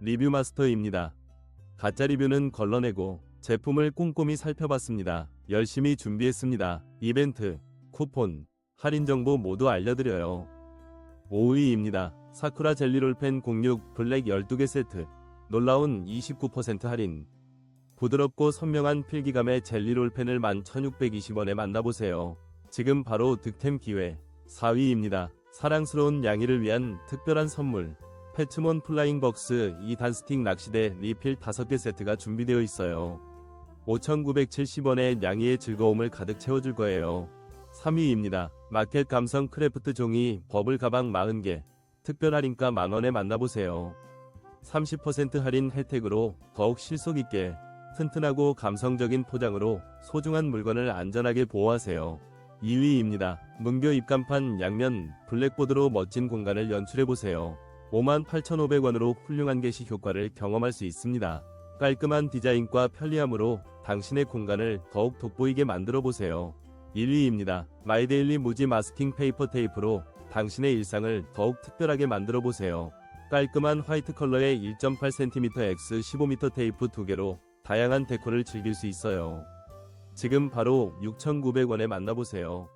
리뷰 마스터입니다. 가짜 리뷰는 걸러내고 제품을 꼼꼼히 살펴봤습니다. 열심히 준비했습니다. 이벤트, 쿠폰, 할인 정보 모두 알려드려요. 5위입니다. 사쿠라 젤리롤펜 06 블랙 12개 세트. 놀라운 29% 할인. 부드럽고 선명한 필기감의 젤리롤펜을 11,620원에 만나보세요. 지금 바로 득템 기회. 4위입니다. 사랑스러운 양이를 위한 특별한 선물. 패츠몬 플라잉 벅스 2 단 스틱 낚시대 리필 5개 세트가 준비되어 있어요. 5,970원에 양이의 즐거움을 가득 채워줄 거예요. 3위입니다. 마켓 감성 크래프트 종이 버블 가방 40개. 특별 할인가 만원에 만나보세요. 30% 할인 혜택으로 더욱 실속 있게 튼튼하고 감성적인 포장으로 소중한 물건을 안전하게 보호하세요. 2위입니다. 문교 입간판 양면 블랙보드로 멋진 공간을 연출해보세요. 58,500원으로 훌륭한 게시 효과를 경험할 수 있습니다. 깔끔한 디자인과 편리함으로 당신의 공간을 더욱 돋보이게 만들어 보세요. 1위입니다. 마이데일리 무지 마스킹 페이퍼 테이프로 당신의 일상을 더욱 특별하게 만들어 보세요. 깔끔한 화이트 컬러의 1.8cm x 15m 테이프 2개로 다양한 데코를 즐길 수 있어요. 지금 바로 6,900원에 만나보세요.